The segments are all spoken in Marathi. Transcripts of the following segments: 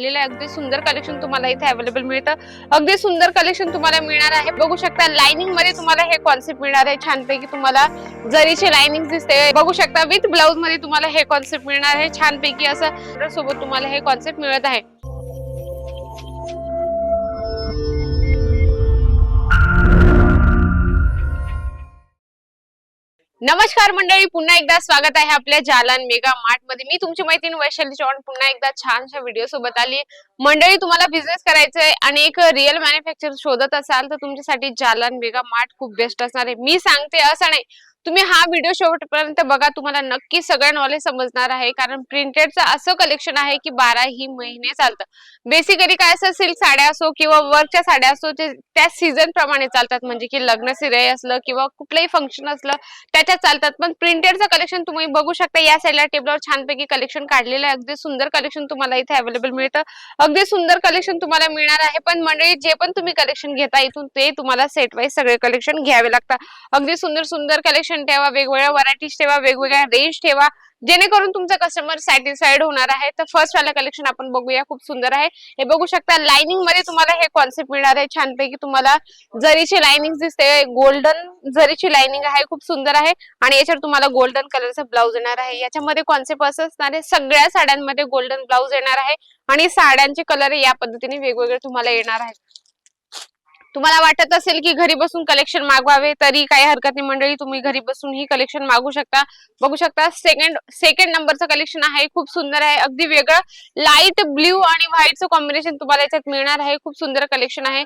आलेलं आहे. अगदी सुंदर कलेक्शन तुम्हाला इथे अवेलेबल मिळतं. अगदी सुंदर कलेक्शन तुम्हाला मिळणार आहे. बघू शकता लाइनिंगमध्ये तुम्हाला हे कॉन्सेप्ट मिळणार आहे. छानपैकी तुम्हाला जरीची लाइनिंग दिसते बघू शकता विथ ब्लाउजमध्ये तुम्हाला हे कॉन्सेप्ट मिळणार आहे. छानपैकी असं सोबत तुम्हाला हे कॉन्सेप्ट मिळत आहे. नमस्कार मंडळी पुन्हा एकदा स्वागत आहे आपल्या जालन मेगा मार्टमध्ये. मी तुमची मैत्रीण वैशाली चव्हाण पुन्हा एकदा छानशा व्हिडिओ सोबत आली. मंडळी तुम्हाला बिझनेस करायचा आहे आणि एक रिअल मॅन्युफॅक्चर शोधत असाल तर तुमच्यासाठी जालन मेगा मार्ट खूप बेस्ट असणार आहे. मी सांगते असं नाही तुम्ही हा व्हिडिओ शेवटपर्यंत बघा. तुम्हाला नक्की सगळं नॉलेज समजणार आहे. कारण प्रिंटेडचं असं कलेक्शन आहे की बाराही महिने चालतं. बेसिकली काय असं सिल्क साड्या असो किंवा वर्कच्या साड्या असो ते त्या सीझन प्रमाणे चालतात. म्हणजे की लग्न सिरे असलं किंवा कुठलंही फंक्शन असलं त्याच्यात चालतात. पण प्रिंटेडचं कलेक्शन तुम्ही बघू शकता. या साईडला टेबलवर छानपैकी कलेक्शन काढलेलं आहे. अगदी सुंदर कलेक्शन तुम्हाला इथे अवेलेबल मिळतं. अगदी सुंदर कलेक्शन तुम्हाला मिळणार आहे. पण मंडळी जे पण तुम्ही कलेक्शन घेता इथून ते तुम्हाला सेट वाईज सगळे कलेक्शन घ्यावे लागतात. अगदी सुंदर सुंदर कलेक्शन ठेवा वेगवेगळ्या व्हरायटीज ठेवा वेगवेगळ्या रेंज ठेवा. जेणेकरून तुमचा कस्टमर सॅटिस्फाईड होणार आहे. तर फर्स्ट वाला कलेक्शन आपण बघूया. खूप सुंदर आहे. हे बघू शकता लाइनिंगमध्ये तुम्हाला हे कॉन्सेप्ट मिळणार आहे. छानपैकी तुम्हाला जरीची लाइनिंग दिसते गोल्डन जरीची लाइनिंग आहे खूप सुंदर आहे. आणि याच्यावर तुम्हाला गोल्डन कलरचा ब्लाऊज येणार आहे. याच्यामध्ये कॉन्सेप्ट असं असणार आहे सगळ्या साड्यांमध्ये गोल्डन ब्लाऊज येणार आहे. आणि साड्यांचे कलर या पद्धतीने वेगवेगळे तुम्हाला येणार आहेत. तुम्हाला वाटत असेल की घरी बसून कलेक्शन मागवावे तरी काही हरकत नाही. मंडळी तुम्ही घरी बसून ही कलेक्शन मागू शकता. बघू शकता सेकंड सेकंड नंबरचं कलेक्शन आहे. खूप सुंदर आहे. अगदी वेगळं. लाइट ब्ल्यू आणि व्हाईटचं कॉम्बिनेशन तुम्हाला याच्यात मिळणार आहे. खूप सुंदर कलेक्शन आहे.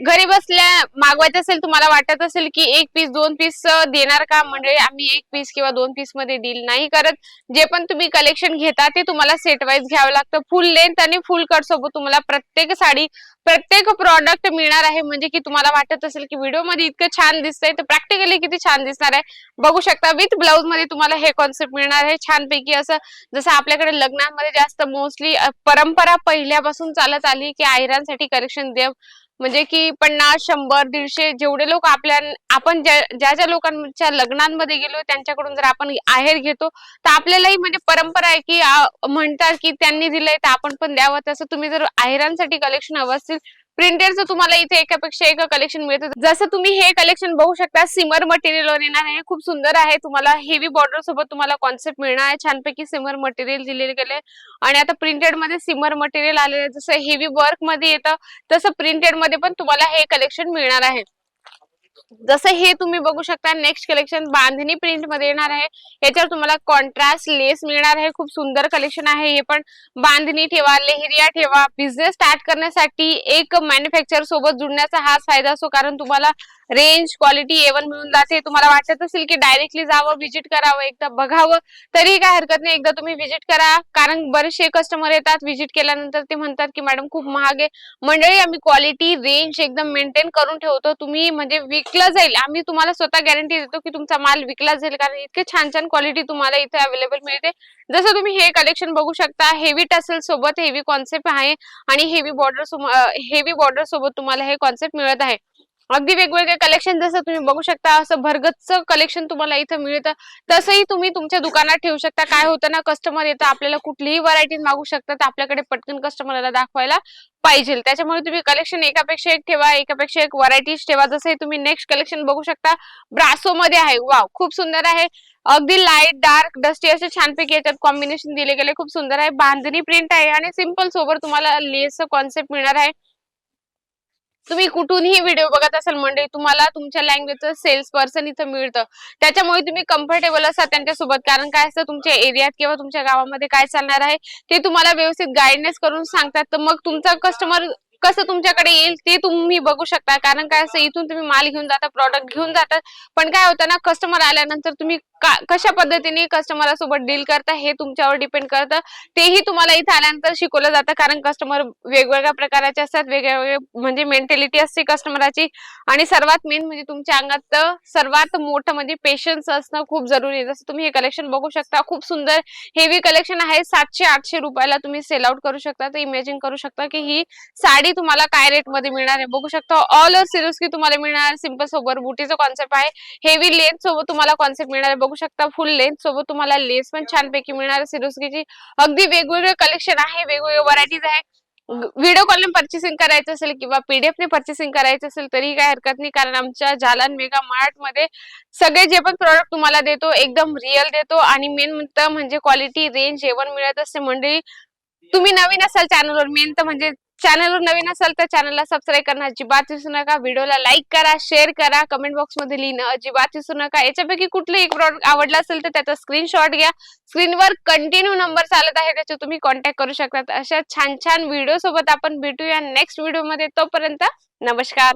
घरी बसल्या मागवायचं असेल तुम्हाला वाटत असेल की एक पीस दोन पीस देणार का? म्हणजे आम्ही एक पीस किंवा दोन पीसमध्ये डील नाही करत. जे पण तुम्ही कलेक्शन घेता ते तुम्हाला सेट वाईज घ्यावं लागतं. फुल लेंथ आणि फुल कट सोबत तुम्हाला प्रत्येक साडी प्रत्येक प्रॉडक्ट मिळणार आहे. म्हणजे की तुम्हाला वाटत असेल की व्हिडिओमध्ये इतकं छान दिसतंय तर प्रॅक्टिकली किती छान दिसणार आहे. बघू शकता विथ ब्लाऊजमध्ये तुम्हाला हे कॉन्सेप्ट मिळणार आहे. छानपैकी असं जसं आपल्याकडे लग्नांमध्ये जास्त मोस्टली परंपरा पहिल्यापासून चालत आली की आयरांसाठी कलेक्शन देव. म्हणजे की पन्नास शंभर दीडशे जेवढे लोक आपल्या आपण ज्या ज्या ज्या लोकांच्या लग्नांमध्ये गेलो त्यांच्याकडून जर आपण आहेर घेतो तर आपल्यालाही म्हणजे परंपरा आहे की म्हणतात की त्यांनी दिलंय तर आपण पण द्यावं. तसं तुम्ही जर आहेरांसाठी कलेक्शन हवं असतील प्रिंटेडचं तुम्हाला इथे एकापेक्षा एक कलेक्शन मिळतं. जसं तुम्ही हे कलेक्शन बघू शकता सिमर मटेरियलवर येणार आहे. खूप सुंदर आहे. तुम्हाला हेवी बॉर्डर सोबत तुम्हाला कॉन्सेप्ट मिळणार आहे. छानपैकी सिमर मटेरियल दिलेले गेले. आणि आता प्रिंटेडमध्ये सिमर मटेरियल आलेलं आहे. जसं हेवी वर्कमध्ये येतं तसं प्रिंटेडमध्ये पण तुम्हाला हे कलेक्शन मिळणार आहे. जसं हे तुम्ही बघू शकता नेक्स्ट कलेक्शन बांधणी प्रिंटमध्ये येणार आहे. याच्यावर तुम्हाला कॉन्ट्रास्ट लेस मिळणार आहे. खूप सुंदर कलेक्शन आहे. हे पण बांधणी ठेवा लेहरिया ठेवा. बिझनेस स्टार्ट करण्यासाठी एक मॅन्युफॅक्चर सोबत जुडण्याचा हाच फायदा असतो. कारण तुम्हाला रेंज क्वालिटी एवन मिळून जाते. तुम्हाला वाटत असेल की डायरेक्टली जावं व्हिजिट करावं एकदा बघावं तरी काय हरकत नाही. एकदा तुम्ही व्हिजिट करा. कारण बरेचसे कस्टमर येतात व्हिजिट केल्यानंतर ते म्हणतात की मॅडम खूप महाग आहे. मंडळी आम्ही क्वालिटी रेंज एकदम मेंटेन करून ठेवतो. तुम्ही म्हणजे विकलं जाईल. आम्ही तुम्हाला स्वतः गॅरंटी देतो की तुमचा माल विकला जाईल. कारण इतके छान छान क्वालिटी तुम्हाला इथे अवेलेबल मिळते. जसं तुम्ही हे कलेक्शन बघू शकता हेवी टसल सोबत हेवी कॉन्सेप्ट आहे. आणि हेवी बॉर्डर हेवी बॉर्डर सोबत तुम्हाला हे कॉन्सेप्ट मिळत आहे. अगदी वेगवेगळे कलेक्शन जसं तुम्ही बघू शकता असं भरगतच कलेक्शन तुम्हाला इथं मिळतं. तसंही तुम्ही तुमच्या दुकानात ठेवू शकता. काय होतं ना कस्टमर येतं आपल्याला कुठलीही व्हरायटी मागू शकतात आपल्याकडे पटकन कस्टमरला दाखवायला पाहिजे. त्याच्यामुळे तुम्ही कलेक्शन एकापेक्षा एक ठेवा एकापेक्षा एक व्हरायटीज ठेवा. जसं तुम्ही नेक्स्ट कलेक्शन बघू शकता ब्रासो मध्ये आहे. वाव खूप सुंदर आहे. अगदी लाइट डार्क डस्टी असे छानपैकी याच्यात कॉम्बिनेशन दिले गेले. खूप सुंदर आहे. बांधणी प्रिंट आहे आणि सिंपल सोबत तुम्हाला लेस कॉन्सेप्ट मिळणार आहे. तुम्ही कुठूनही व्हिडिओ बघत असाल म्हणजे तुम्हाला तुमच्या लँग्वेजचं सेल्स पर्सन इथं मिळतं. त्याच्यामुळे तुम्ही कम्फर्टेबल असा त्यांच्यासोबत. कारण काय असतं तुमच्या एरियात किंवा तुमच्या गावामध्ये काय चालणार आहे ते तुम्हाला व्यवस्थित गाईडनेस करून सांगतात. तर मग तुमचा कस्टमर कसं तुमच्याकडे येईल ते तुम्ही बघू शकता. कारण काय असं इथून तुम्ही माल घेऊन जाता प्रॉडक्ट घेऊन जातात पण काय होतं ना कस्टमर आल्यानंतर तुम्ही कशा पद्धतीने कस्टमरासोबत डील करता हे तुमच्यावर डिपेंड करतं. तेही तुम्हाला इथे आल्यानंतर शिकवलं जातं कारण कस्टमर वेगवेगळ्या प्रकारचे असतात वेगवेगळे म्हणजे मेंटॅलिटी असते कस्टमरची आणि सर्वात मेन म्हणजे तुमच्या अंगात सर्वात मोठं म्हणजे पेशन्स असणं खूप जरुरी आहे. जसं तुम्ही हे कलेक्शन बघू शकता खूप सुंदर हेवी कलेक्शन आहे. सातशे आठशे रुपयाला तुम्ही सेल आउट करू शकता. तर इमॅजिन करू शकता की ही साडी तुम्हाला काय रेटमध्ये मिळणार आहे. बघू शकता ऑल ओव्हर सिरोस्की की तुम्हाला मिळणार. सिंपल सोबत बुटीचं कॉन्सेप्ट आहे. हेवी लेंथ सोबत तुम्हाला कॉन्सेप्ट मिळणार आहे. बघू शकता. फुल लेंथ सोबत तुम्हाला लेस पण छानपैकी मिळणार. आहे सिरोस्कीची अगदी वेगवेगळे कलेक्शन आहे वेगवेगळे व्हरायटीज आहे. व्हिडिओ कॉलने पर्चेसिंग करायचं असेल किंवा पीडीएफ ने पर्चेसिंग करायचं असेल तरी काही हरकत नाही. कारण आमच्या जालन मेगा मार्टमध्ये सगळे जे पण प्रॉडक्ट तुम्हाला देतो एकदम रिअल देतो. आणि मेन म्हणजे क्वालिटी रेंज जेवण मिळत असते. मंडळी तुम्ही नवीन असाल चॅनलवर मेन तर म्हणजे चॅनलवर नवीन असाल तर चॅनलला सबस्क्राईब करणं अजिबात विसरू नका. व्हिडिओला लाईक करा शेअर करा. कमेंट बॉक्समध्ये लिहिणं अजिबात विसरू नका. याच्यापैकी कुठलं एक प्रॉडक्ट आवडला असेल तर त्याचा स्क्रीनशॉट घ्या. स्क्रीनवर कंटिन्यू नंबर चालत आहे त्याचे तुम्ही कॉन्टॅक्ट करू शकता अशा छान छान व्हिडिओ सोबत आपण भेटूया नेक्स्ट व्हिडिओमध्ये. तोपर्यंत नमस्कार.